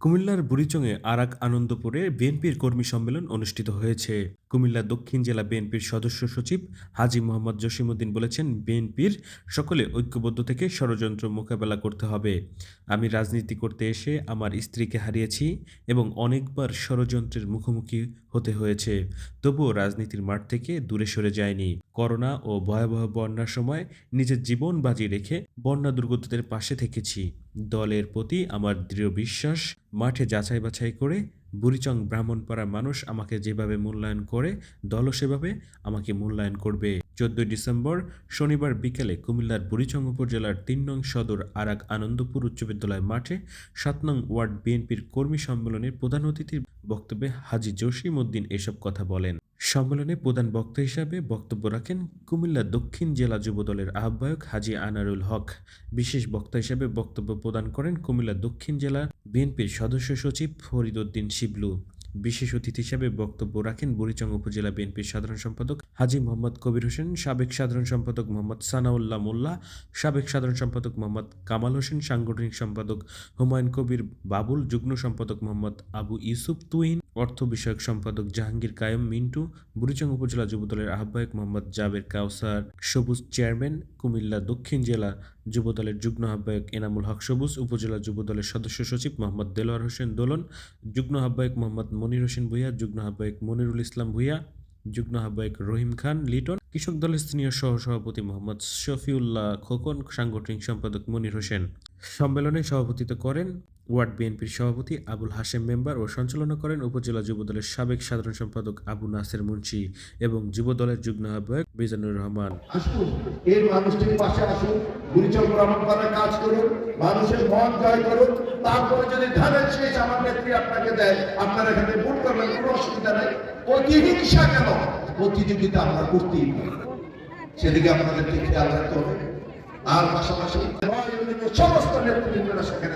কুমিল্লার বুড়িচংয়ে আরাক আনন্দপুরে বিএনপির কর্মী সম্মেলন অনুষ্ঠিত হয়েছে। কুমিল্লা দক্ষিণ জেলা বিএনপির সদস্য সচিব হাজি মোহাম্মদ জসিমউদ্দিন বলেছেন, বিএনপির সকলে ঐক্যবদ্ধ থেকে ষড়যন্ত্র মোকাবেলা করতে হবে। আমি রাজনীতি করতে এসে আমার স্ত্রীকে হারিয়েছি এবং অনেকবার ষড়যন্ত্রের মুখোমুখি হতে হয়েছে। তবুও রাজনীতির মাঠ থেকে দূরে সরে যায়নি করোনা ও ভয়াবহ বন্যার সময় নিজের জীবন বাজি রেখে বন্যা দুর্গতদের পাশে থেকেছি। দলের প্রতি আমার দৃঢ় বিশ্বাস, মাঠে যাচাই বাছাই করে বুড়িচং ব্রাহ্মণপাড়ার মানুষ আমাকে যেভাবে মূল্যায়ন করে, দলও সেভাবে আমাকে মূল্যায়ন করবে। চোদ্দই ডিসেম্বর, শনিবার বিকেলে কুমিল্লার বুড়িচং উপজেলার তিন নং সদর আরাক আনন্দপুর উচ্চ বিদ্যালয় মাঠে সাত নং ওয়ার্ড বিএনপির কর্মী সম্মেলনের প্রধান অতিথির বক্তব্যে হাজি জসিম উদ্দিন এসব কথা বলেন। সম্মেলনে প্রধান বক্তা হিসাবে বক্তব্য রাখেন কুমিল্লা দক্ষিণ জেলা যুবদলের আহ্বায়ক হাজি আনারুল হক। বিশেষ বক্তা হিসাবে বক্তব্য প্রদান করেন কুমিল্লা দক্ষিণ জেলা বিএনপির সদস্য সচিব ফরিদ উদ্দিন শিবলু। বিশেষ অতিথি হিসেবে বক্তব্য রাখেন বুড়িচং উপজেলা বিএনপির সাধারণ সম্পাদক হাজি মোহাম্মদ কবির হোসেন, সাবেক সাধারণ সম্পাদক মোহাম্মদ সানাউল্লাহ মোল্লা, সাবেক সাধারণ সম্পাদক মোহাম্মদ কামাল হোসেন, সাংগঠনিক সম্পাদক হুমায়ুন কবির বাবুল, যুগ্ম সম্পাদক মোহাম্মদ আবু ইউসুফ তুইন অর্থ বিষয়ক সম্পাদক জাহাঙ্গীর কায়েম, মিন্টু, বুড়িচং উপজেলা যুবদলের আহ্বায়ক মোহাম্মদ জাবের কাউসার, সবুজ চেয়ারম্যান, কুমিল্লা দক্ষিণ জেলা যুবদলের যুগ্ম আহ্বায়ক এনামুল হক সবুজ, উপজেলা যুবদলের সদস্য সচিব মোহাম্মদ দেলোয়ার হোসেন দোলন, যুগ্ম আহ্বায়ক মোহাম্মদ মনির হোসেন ভূঁইয়া, যুগ্ম আহ্বায়ক মনিরুল ইসলাম ভূঁইয়া, যুগ্ম আহ্বায়ক রহিম খান লিটন, কৃষক দলের সিনিয়র সহ সভাপতি মোহাম্মদ শফিউল্লাহ খোকন, সাংগঠনিক সম্পাদক মনির হোসেন। সম্মেলনে সভাপতিত্ব করেন ওয়ার্ড বিএনপির সভাপতি আবুল হাশেম মেম্বার ও সঞ্চালনা করেন উপজেলা যুবদলের সাবেক সাধারণ সম্পাদক আবু নাসের মুন্সি এবং যুবদলের যুগ্ম আহ্বায়ক মিজানুর রহমান। মানুষটির পাশে আসুন কাজ করুন, মানুষের মন জয় করুন, তারপরে যদি ধানের শেষ আমার নেত্রী আপনাকে দেয়, আপনার এখানে ভোট করবেন, কোনো অসুবিধা প্রতিহিংসা কেন? প্রতিযোগিতা আমরা করতেই সেদিকে আপনাদেরকে খেয়াল রাখতে হবে। আর পাশাপাশি সমস্ত নেতৃবৃন্দরা সেখানে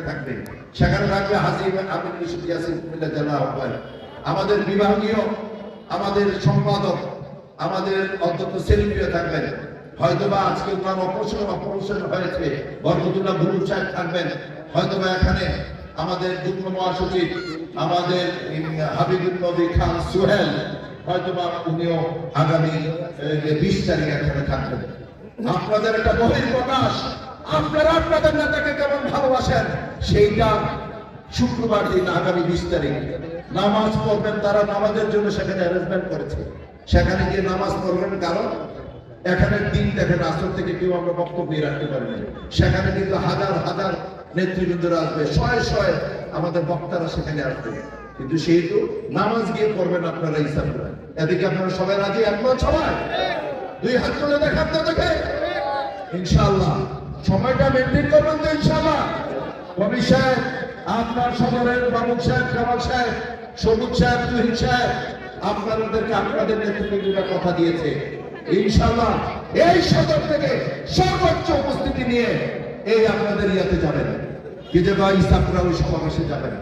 সেখানে থাকবে হাজিব আমির ইউসুফ ইয়াসিন কুমিল্লা জেলা আহ্বায়ক। আমাদের বিভাগীয়, আমাদের সম্পাদক, আমাদের অধ্যক্ষ সেলিমিয়া থাকবেন। হয়তোবা আজকে ওনার অপারেশন অপারেশন হয়েছে, বরকতুল্লাহ ভুলু সাহেব থাকবেন। হয়তোবা এখানে আমাদের যুগ্ম মহাসচিব, আমাদের হাবিবুল নবী খান সোহেল, হয়তোবা উনিও আগামী বিশ তারিখ এখানে থাকবেন। আপনাদের একটা বহির প্রকাশ আপনারা আপনাদের নেতাকে কেমন ভালোবাসেন? সেইটা শুক্রবার দিন আগামী বিশ তারিখ। নামাজ পড়বেন, তারা নামাজের জন্য সেখানে অ্যারেঞ্জমেন্ট করেছে। সেখানে গিয়ে নামাজ পড়বেন, কারণ এখানে দিন দেখেন, আসর থেকে কেউ আমরা বক্তব্য রাখতে পারি না সেখানে কিন্তু হাজার হাজার নেতৃবৃন্দরা আসবে, শয়ে শয়ে আমাদের বক্তারা সেখানে আসবে। কিন্তু সেহেতু নামাজ গিয়ে পড়বেন আপনারা করে এদিকে আপনারা সবাই রাজি? একমত সবাই? দুই হাত তুলে দেখান তো দেখে ইনশাআল্লাহ। সময়টা মেনটেন করবেন তো ইনশাল্লাহ কবি সাহেব, আপনার সদরের বাবুক সাহেব, কামাল সাহেব, সবুজ সাহেব, তুহিন সাহেব, আপনাদেরকে আপনাদের নেতৃত্বরা কথা দিয়েছে। ইনশাল্লাহ এই সদর থেকে সর্বোচ্চ উপস্থিতি নিয়ে এই আপনাদের ইয়াতে যাবেন। ভাই সাপরা ওই সমাবেশে যাবেন।